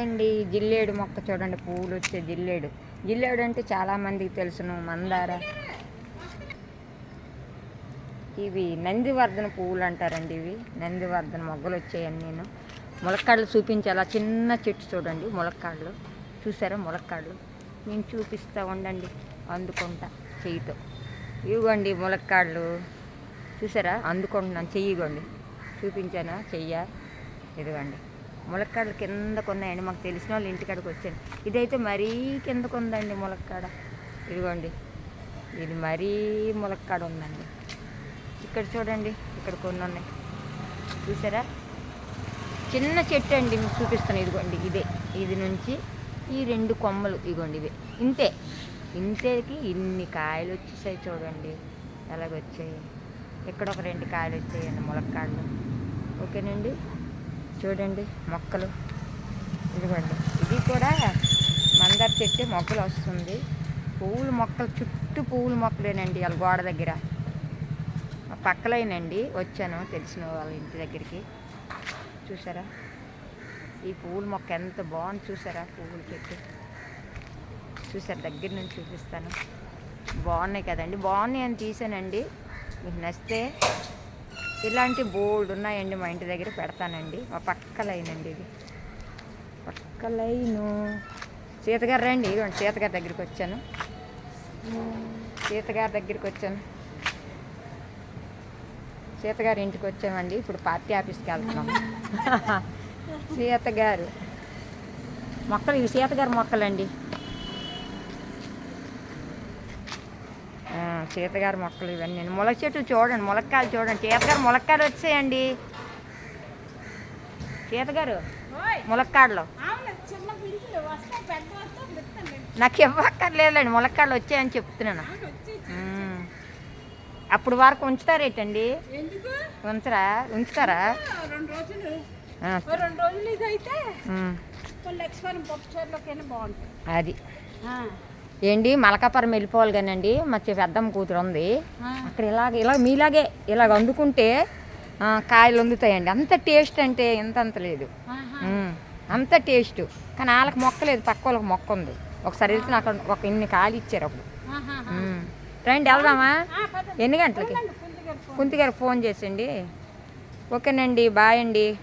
అండి జిల్లేడు మొక్క చూడండి పువ్వులు వచ్చే జిల్లేడు. జిల్లేడు అంటే చాలా మందికి తెలుసును మందార. ఇవి నందివర్ధన పువ్వులు అంటారండి ఇవి. నందివర్ధన మొగ్గలు వచ్చాయని నేను. ములక్కాడలు చూపించాలా చిన్న చెట్టు చూడండి ములక్కాడలు. చూసారా ములక్కాడలు? నేను చూపిస్తా ఉండండి అందుకుంటా చెయ్యితో. ఇవ్వండి ములక్కాడలు. చూసారా? అందుకుంటున్నాను చెయ్యిగోండి. చూపించానా? చెయ్య? ఇదిగోండి. ములక్కాడలు కిందకు ఉన్నాయండి మాకు తెలిసిన వాళ్ళు ఇంటికాడికి వచ్చాను ఇదైతే మరీ కిందకు ఉందండి ములక్కాడ. ఇదిగోండి. ఇది మరీ ములక్కాడ ఉందండి. ఇక్కడ చూడండి. ఇక్కడ కొన్ని ఉన్నాయి. చూసారా? చిన్న చెట్టు అండి మీకు చూపిస్తాను. ఇదిగోండి. ఇదే. ఇది నుంచి ఈ రెండు కొమ్మలు. ఇదిగోండి ఇవే. ఇంతే. ఇంతేకి ఇన్ని కాయలు వచ్చేసాయి చూడండి. ఎలాగొచ్చాయి? ఇక్కడ ఒక రెండు కాయలు వచ్చాయండి ములక్కాడలు. ఓకేనండి? చూడండి మొక్కలు. ఇదిగోండి. ఇది కూడా మందార చెట్టు మొక్కలు వస్తుంది. పువ్వుల మొక్కలు చుట్టూ పువ్వుల మొక్కలేనండి వాళ్ళ గోడ దగ్గర. పక్కలైనండి పక్కలేనండి వచ్చాను తెలిసిన వాళ్ళ ఇంటి దగ్గరికి. చూసారా? ఈ పువ్వుల మొక్క ఎంత బాగుంది చూసారా? పువ్వుల చెట్టు. చూసారు? దగ్గర నుంచి చూపిస్తాను. బాగున్నాయి కదండి. బాగున్నాయి అని తీసానండి. మీకు నచ్చితే ఇలాంటి బోర్డు ఉన్నాయండి మా ఇంటి దగ్గర పెడతానండి. మా పక్క లైన్ అండి ఇది. పక్క లైను సీతగారు రండి ఇదిగోండి సీతగారి దగ్గరికి వచ్చాను. సీతగారి దగ్గరికి వచ్చాను. సీతగారి ఇంటికి వచ్చామండి. ఇప్పుడు పార్టీ ఆఫీస్కి వెళ్తున్నాం. సీతగారు. మొక్కలు ఇవి సీతగారి మొక్కలండి. ఆ, సీతగారి మొక్కలు ఇవన్నీ. ములక చెట్లు చూడండి ములక్కాయలు చూడండి. సీతగారు ములక్కాయలు వచ్చాయండి. సీతగారు ములక్కాడలు నాకు ఇవ్వక్కర్లేదండి ములక్కాడలు వచ్చాయని చెప్తున్నాను. అప్పుడు వరకు ఉంచుతారేటండి? ఉంచరా? ఉంచుతారా? అది. ఏంటి? మలకాపురం వెళ్ళిపోవాలి కానండి. మా చె- పెద్దమ్మ కూతురు ఉంది. అక్కడ ఇలాగ ఇలా మీలాగే ఇలాగ వండుకుంటే కాయలు వండుతాయండి. అంత టేస్ట్ అంటే ఎంత అంత లేదు అంత టేస్ట్. కానీ వాళ్ళకి మొక్క లేదు. పక్క వాళ్ళకి మొక్క ఉంది. ఒకసారి వెళ్తే నాకు ఒక ఇన్ని కాయలు ఇచ్చారు అప్పుడు. రండి వెళ్దామా? ఎన్ని గంటలకి? కుంతి గారికి ఫోన్ చేసండి ఓకేనండి బాయ్ అండి.